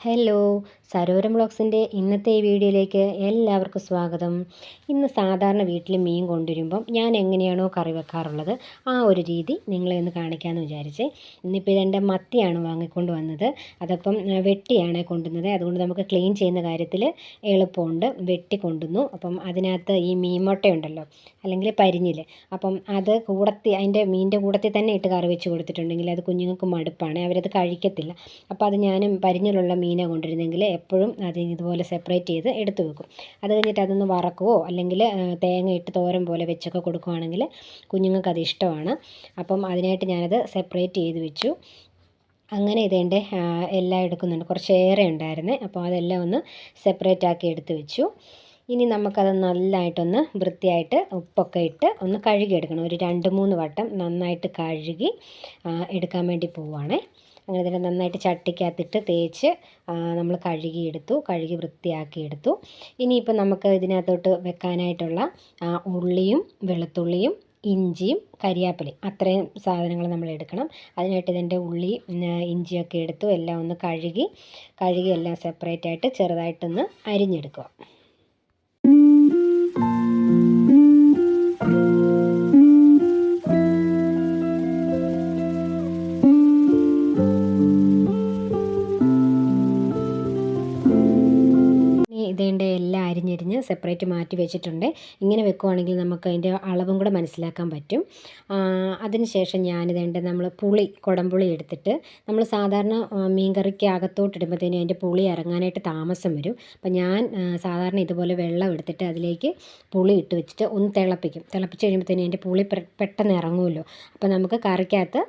Hello സരോരം ബ്ലോഗ്സിന്റെ ഇന്നത്തെ ഈ വീഡിയോയിലേക്ക് എല്ലാവർക്കും സ്വാഗതം. ഇന്ന് സാധാരണ വീട്ടിൽ മീൻ കൊണ്ടുവരുമ്പം ഞാൻ എങ്ങനെയാണോ കറി വെക്കാറുള്ളത് ആ ഒരു രീതി നിങ്ങളെ ഒന്ന് കാണിക്കാമെന്ന് വിചാരിച്ച് ഇന്നിപ്പോൾ ഇതെന്റെ മത്തിയാണ് വാങ്ങിക്കൊണ്ട് വന്നത്. അതപ്പം വെട്ടിയാണ് കൊണ്ടുവന്നത്. അതുകൊണ്ട് നമുക്ക് ക്ലീൻ ചെയ്യുന്ന കാര്യത്തിൽ എളുപ്പമുണ്ട്. വെട്ടി കൊണ്ടുവന്നു. അപ്പം അതിനകത്ത് ഈ മീൻ മുട്ടയുണ്ടല്ലോ അല്ലെങ്കിൽ പരിഞ്ഞിൽ അപ്പം അത് കൂടത്തി അതിന്റെ മീനിന്റെ കൂടത്തിൽ തന്നെ ഇട്ട് കറി വെച്ച് കൊടുത്തിട്ടുണ്ടെങ്കിൽ അത് കുഞ്ഞുങ്ങൾക്ക് മടുപ്പാണ്. അവരത് കഴിക്കത്തില്ല. അപ്പം അത് ഞാനും പരിഞ്ഞിലുള്ള മീനാണ് കൊണ്ടിരുന്നെങ്കിൽ എപ്പോഴും അത് ഇതുപോലെ സെപ്പറേറ്റ് ചെയ്ത് എടുത്തു വെക്കും. അത് കഴിഞ്ഞിട്ട് അതൊന്ന് വറക്കുവോ അല്ലെങ്കിൽ തേങ്ങ ഇട്ട് തോരൻ പോലെ വെച്ചൊക്കെ കൊടുക്കുവാണെങ്കിൽ കുഞ്ഞുങ്ങൾക്ക് അത് ഇഷ്ടമാണ്. അപ്പം അതിനായിട്ട് ഞാനത് സെപ്പറേറ്റ് ചെയ്ത് വെച്ചു. അങ്ങനെ ഇതേന്റെ എല്ലാം എടുക്കുന്നുണ്ട്. കുറച്ചേറെ ഉണ്ടായിരുന്നേ. അപ്പോൾ അതെല്ലാം ഒന്ന് സെപ്പറേറ്റ് ആക്കി എടുത്ത് വെച്ചു. ഇനി നമുക്കത് നല്ലതായിട്ടൊന്ന് വൃത്തിയായിട്ട് ഉപ്പൊക്കെ ഇട്ട് ഒന്ന് കഴുകിയെടുക്കണം. ഒരു രണ്ട് മൂന്ന് വട്ടം നന്നായിട്ട് കഴുകി എടുക്കാൻ വേണ്ടി പോവുകയാണേ അങ്ങനെ ഇതിനെ നന്നായിട്ട് ചട്ടിക്കകത്തിട്ട് തേച്ച് നമ്മൾ കഴുകിയെടുത്തു കഴുകി വൃത്തിയാക്കിയെടുത്തു. ഇനിയിപ്പോൾ നമുക്ക് ഇതിനകത്തോട്ട് വെക്കാനായിട്ടുള്ള ഉള്ളിയും വെളുത്തുള്ളിയും ഇഞ്ചിയും കരിയാപ്പിലയും അത്രയും സാധനങ്ങൾ നമ്മൾ എടുക്കണം. അതിനായിട്ട് ഇതിന്റെ ഉള്ളി ഇഞ്ചിയൊക്കെ എടുത്തു എല്ലാം ഒന്ന് കഴുകി കഴുകി എല്ലാം സെപ്പറേറ്റ് ആയിട്ട് ചെറുതായിട്ടൊന്ന് അരിഞ്ഞെടുക്കുക. സെപ്പറേറ്റ് മാറ്റി വെച്ചിട്ടുണ്ട്. ഇങ്ങനെ വെക്കുവാണെങ്കിൽ നമുക്ക് അതിന്റെ അളവും കൂടെ മനസ്സിലാക്കാൻ പറ്റും. അതിന് ശേഷം ഞാനിതേണ്ട നമ്മൾ പുളി കുടംപുളി എടുത്തിട്ട് നമ്മൾ സാധാരണ മീൻ കറിക്ക് അകത്തോട്ട് ഇടുമ്പോഴത്തേനും അതിന്റെ പുളി ഇറങ്ങാനായിട്ട് താമസം വരും. അപ്പം ഞാൻ സാധാരണ ഇതുപോലെ വെള്ളം എടുത്തിട്ട് അതിലേക്ക് പുളി ഇട്ട് വെച്ചിട്ട് ഒന്ന് തിളപ്പിക്കും. തിളപ്പിച്ച് കഴിയുമ്പോഴത്തേനും അതിന്റെ പുളി പെട്ടെന്ന് ഇറങ്ങുമല്ലോ. അപ്പോൾ നമുക്ക് കറിക്കകത്ത്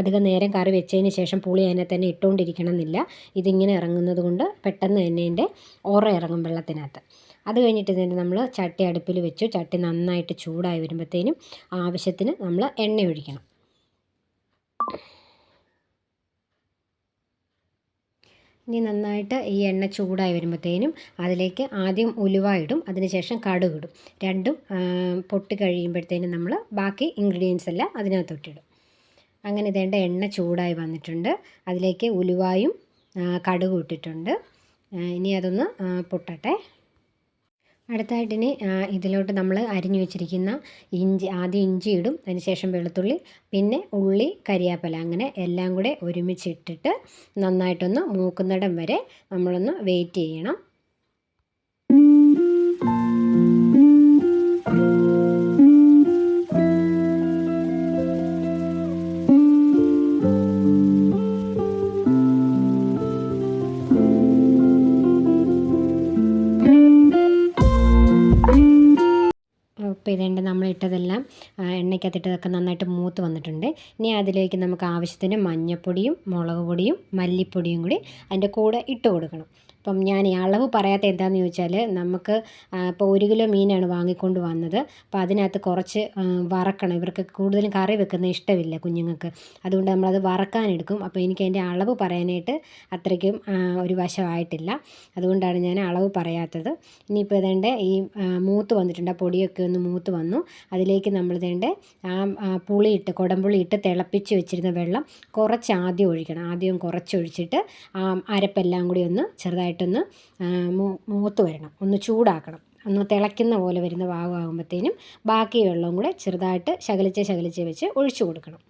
അധികം നേരം കറി വെച്ചതിന് ശേഷം പുളി അതിനെ തന്നെ ഇട്ടുകൊണ്ടിരിക്കണം എന്നില്ല ഇതിങ്ങനെ ഇറങ്ങുന്നത് കൊണ്ട് പെട്ടെന്ന് തന്നെ അതിന്റെ ഓറ ഇറങ്ങും വെള്ളത്തിനകത്ത്. അത് കഴിഞ്ഞിട്ട് തന്നെ നമ്മൾ ചട്ടി അടുപ്പിൽ വെച്ചു. ചട്ടി നന്നായിട്ട് ചൂടായി വരുമ്പോഴത്തേനും ആവശ്യത്തിന് നമ്മൾ എണ്ണ ഒഴിക്കണം. ഇനി നന്നായിട്ട് ഈ എണ്ണ ചൂടായി വരുമ്പോഴത്തേനും അതിലേക്ക് ആദ്യം ഉലുവ ഇടും. അതിനുശേഷം കടുക് ഇടും. രണ്ടും പൊട്ടി കഴിയുമ്പോഴത്തേനും നമ്മൾ ബാക്കി ഇൻഗ്രീഡിയൻസ് എല്ലാം അതിനകത്തൊട്ടിടും അങ്ങനെ ഇതേണ്ട എണ്ണ ചൂടായി വന്നിട്ടുണ്ട്. അതിലേക്ക് ഉലുവായും കടുക് ഇട്ടിട്ടുണ്ട്. ഇനി അതൊന്ന് പൊട്ടട്ടെ. അടുത്തായിട്ട് ഇനി ഇതിലോട്ട് നമ്മൾ അരിഞ്ഞു വെച്ചിരിക്കുന്ന ഇഞ്ചി ആദ്യം ഇഞ്ചി ഇടും അതിനുശേഷം വെളുത്തുള്ളി പിന്നെ ഉള്ളി കരിയാപ്പല അങ്ങനെ എല്ലാം കൂടെ ഒരുമിച്ചിട്ടിട്ട് നന്നായിട്ടൊന്ന് മൂക്കുന്നിടം വരെ നമ്മളൊന്ന് വെയിറ്റ് ചെയ്യണം. ഇപ്പോൾ ഇതേണ്ട നമ്മൾ ഇട്ടതെല്ലാം എണ്ണയ്ക്കകത്തിട്ടതൊക്കെ നന്നായിട്ട് മൂത്ത് വന്നിട്ടുണ്ട്. ഇനി അതിലേക്ക് നമുക്ക് ആവശ്യത്തിന് മഞ്ഞൾപ്പൊടിയും മുളക് പൊടിയും മല്ലിപ്പൊടിയും കൂടി അതിന്റെ കൂടെ ഇട്ട് കൊടുക്കണം. അപ്പം ഞാൻ അളവ് പറയാത്ത എന്താണെന്ന് ചോദിച്ചാൽ നമുക്ക് ഇപ്പോൾ ഒരു കിലോ മീനാണ് വാങ്ങിക്കൊണ്ട് വന്നത്. അപ്പോൾ അതിനകത്ത് കുറച്ച് വറക്കണം. ഇവർക്ക് കൂടുതലും കറി വെക്കുന്നത് ഇഷ്ടമില്ല കുഞ്ഞുങ്ങൾക്ക്. അതുകൊണ്ട് നമ്മളത് വറക്കാനെടുക്കും. അപ്പോൾ എനിക്ക് അതിന്റെ അളവ് പറയാനായിട്ട് അത്രയ്ക്കും ഒരു വശമായിട്ടില്ല. അതുകൊണ്ടാണ് ഞാൻ അളവ് പറയാത്തത്. ഇനിയിപ്പോൾ ഇതേണ്ട ഈ മൂത്ത് വന്നിട്ടുണ്ട്. ആ പൊടിയൊക്കെ ഒന്ന് മൂത്ത് വന്നു. അതിലേക്ക് നമ്മൾ ഇതേണ്ട ആ പുളിയിട്ട് കുടംപുളി ഇട്ട് തിളപ്പിച്ച് വെച്ചിരുന്ന വെള്ളം കുറച്ച് ആദ്യം ഒഴിക്കണം. ആദ്യം കുറച്ച് ഒഴിച്ചിട്ട് അരപ്പെല്ലാം കൂടി ഒന്ന് ചെറുതായിട്ട് ചെറുതായിട്ടൊന്ന് മൂത്ത് വരണം. ഒന്ന് ചൂടാക്കണം. ഒന്ന് തിളയ്ക്കുന്ന പോലെ വരുന്ന പാകമാകുമ്പോഴത്തേനും ബാക്കി വെള്ളവും കൂടെ ചെറുതായിട്ട് ശകലിച്ച് ശകലിച്ച് വെച്ച് ഒഴിച്ച് കൊടുക്കണം.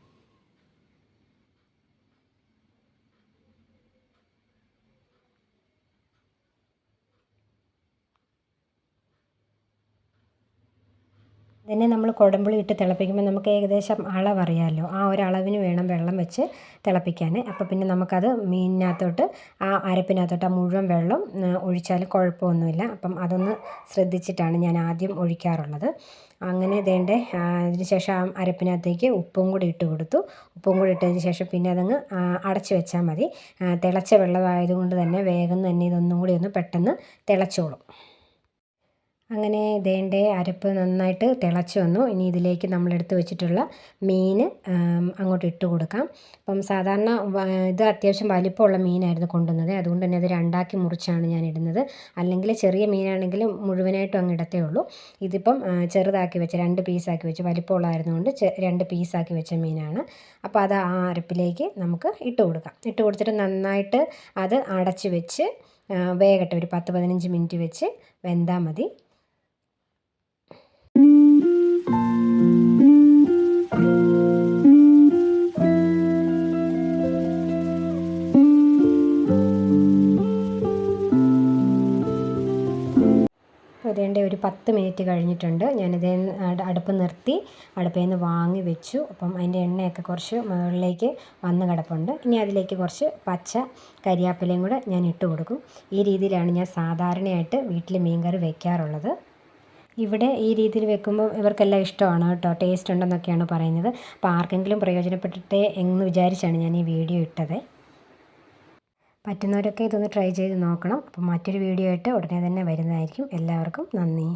ഇതിനെ നമ്മൾ കുടംപുളി ഇട്ട് തിളപ്പിക്കുമ്പോൾ നമുക്ക് ഏകദേശം അളവറിയാമല്ലോ ആ ഒരു വേണം വെള്ളം വെച്ച് തിളപ്പിക്കാൻ. അപ്പോൾ പിന്നെ നമുക്കത് മീനിനകത്തോട്ട് ആ അരപ്പിനകത്തോട്ട് ആ മുഴുവൻ വെള്ളം ഒഴിച്ചാൽ കുഴപ്പമൊന്നുമില്ല. അപ്പം അതൊന്ന് ശ്രദ്ധിച്ചിട്ടാണ് ഞാൻ ആദ്യം ഒഴിക്കാറുള്ളത്. അങ്ങനെ ഇതേണ്ട അതിന് ശേഷം ആ അരപ്പിനകത്തേക്ക് ഉപ്പും കൂടി ഇട്ട് കൊടുത്തു. ഉപ്പും കൂടി ഇട്ടതിന് ശേഷം പിന്നെ അതങ്ങ് അടച്ചു വെച്ചാൽ മതി. തിളച്ച വെള്ളമായതുകൊണ്ട് തന്നെ വേഗം തന്നെ ഇതൊന്നും കൂടി ഒന്ന് പെട്ടെന്ന് തിളച്ചോളും. അങ്ങനെ ദേണ്ടേ അരപ്പ് നന്നായിട്ട് തിളച്ച് വന്നു. ഇനി ഇതിലേക്ക് നമ്മളെടുത്ത് വെച്ചിട്ടുള്ള മീൻ അങ്ങോട്ട് ഇട്ട് കൊടുക്കാം. അപ്പം സാധാരണ ഇത് അത്യാവശ്യം വലിപ്പമുള്ള മീനായിരുന്നു കൊണ്ടുവന്നത്. അതുകൊണ്ട് തന്നെ അത് രണ്ടാക്കി മുറിച്ചാണ് ഞാൻ ഇടുന്നത്. അല്ലെങ്കിൽ ചെറിയ മീനാണെങ്കിൽ മുഴുവനായിട്ടും അങ്ങ് ഇടത്തേ ഉള്ളൂ. ഇതിപ്പം ചെറുതാക്കി വെച്ച് രണ്ട് പീസാക്കി വെച്ച് വലിപ്പമുള്ളതായിരുന്നുകൊണ്ട് രണ്ട് പീസാക്കി വെച്ച മീനാണ്. അപ്പോൾ അത് ആ അരപ്പിലേക്ക് നമുക്ക് ഇട്ട് കൊടുക്കാം. ഇട്ട് കൊടുത്തിട്ട് നന്നായിട്ട് അത് അടച്ച് വെച്ച് വേകട്ടെ ഒരു പത്ത് പതിനഞ്ച് മിനിറ്റ് വെച്ച് വെന്താൽ മതി. അതേണ്ട ഒരു പത്ത് മിനിറ്റ് കഴിഞ്ഞിട്ടുണ്ട്. ഞാനിത് അടുപ്പ് നിർത്തി അടുപ്പിൽ നിന്ന് വാങ്ങി വെച്ചു. അപ്പം അതിന്റെ എണ്ണയൊക്കെ കുറച്ച് മുകളിലേക്ക് വന്ന് കിടപ്പുണ്ട്. ഇനി അതിലേക്ക് കുറച്ച് പച്ച കരിയാപ്പിലയും കൂടെ ഞാൻ ഇട്ട് കൊടുക്കും. ഈ രീതിയിലാണ് ഞാൻ സാധാരണയായിട്ട് വീട്ടിൽ മീൻകറി വയ്ക്കാറുള്ളത് ഇവിടെ ഈ രീതിയിൽ വെക്കുമ്പോൾ ഇവർക്കെല്ലാം ഇഷ്ടമാണ് കേട്ടോ. ടേസ്റ്റ് ഉണ്ടെന്നൊക്കെയാണ് പറയുന്നത്. അപ്പോൾ ആർക്കെങ്കിലും പ്രയോജനപ്പെട്ടിട്ടേ എന്ന് വിചാരിച്ചാണ് ഞാൻ ഈ വീഡിയോ ഇട്ടത്. പറ്റുന്നവരൊക്കെ ഇതൊന്ന് ട്രൈ ചെയ്ത് നോക്കണം. അപ്പം മറ്റൊരു വീഡിയോ ആയിട്ട് ഉടനെ തന്നെ വരുന്നതായിരിക്കും. എല്ലാവർക്കും നന്ദി.